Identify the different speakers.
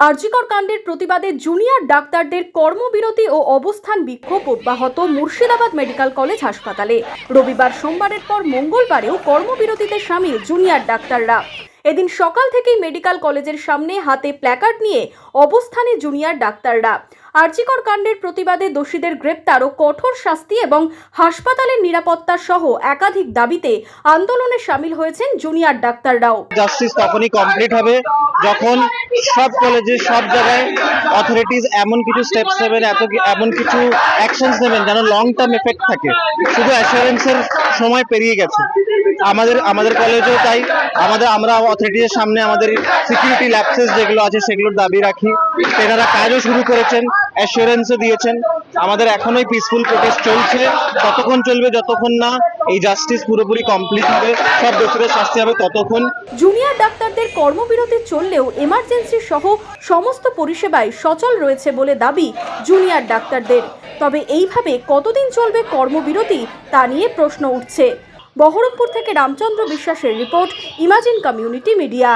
Speaker 1: আরজিকর কাণ্ডের প্রতিবাদে জুনিয়র ডাক্তারদের কর্মবিরতি ও অবস্থান বিক্ষোভ অব্যাহত মুর্শিদাবাদ মেডিকেল কলেজ হাসপাতালে। রবিবার সোমবারের পর মঙ্গলবারেও কর্মবিরতিতে সামিল জুনিয়র ডাক্তাররা। এদিন সকাল থেকেই মেডিকেল কলেজের সামনে হাতে প্ল্যাকার্ড নিয়ে অবস্থানে জুনিয়র ডাক্তাররা। আরজিকর কাণ্ডের প্রতিবাদে দোষীদের গ্রেপ্তার ও কঠোর শাস্তি এবং হাসপাতালের নিরাপত্তা সহ একাধিক দাবিতে আন্দোলনে সামিল হয়েছেন জুনিয়র ডাক্তাররাও।
Speaker 2: জাস্টিস তখনই কমপ্লিট হবে যখন সব কলেজে সব জায়গায় অথরিটিজ এমন কিছু স্টেপস নেবেন, এত এমন কিছু অ্যাকশনস নেবেন যেন লং টার্ম এফেক্ট থাকে। শুধু অ্যাসুরেন্সের সময় পেরিয়ে গেছে। আমাদের আমাদের কলেজেও তাই। আমাদের আমরা অথরিটির সামনে আমাদের সিকিউরিটি ল্যাপসেস যেগুলো আছে সেগুলোর দাবি রাখি। তেনারা কাজও শুরু করেছেন অ্যাসুরেন্সও দিয়েছেন। আমাদের এখনোই পিসফুল প্রোটেস্ট চলছে। ততক্ষণ চলবে, যতক্ষণ না এই জাস্টিস পুরোপুরি কমপ্লিট হবে সব দোষীদের শাস্তি হবে ততক্ষণ।
Speaker 1: জুনিয়র ডাক্তারদের কর্মবিরতি চললেও এমার্জেন্সি সহ সমস্ত পরিষেবায় সচল রয়েছে বলে দাবি জুনিয়র ডাক্তারদের তবে এইভাবে কতদিন চলবে কর্মবিরতি তা নিয়ে প্রশ্ন উঠছে। বহরমপুর থেকে রামচন্দ্র বিশ্বাসের রিপোর্ট ইমাজিন কমিউনিটি মিডিয়া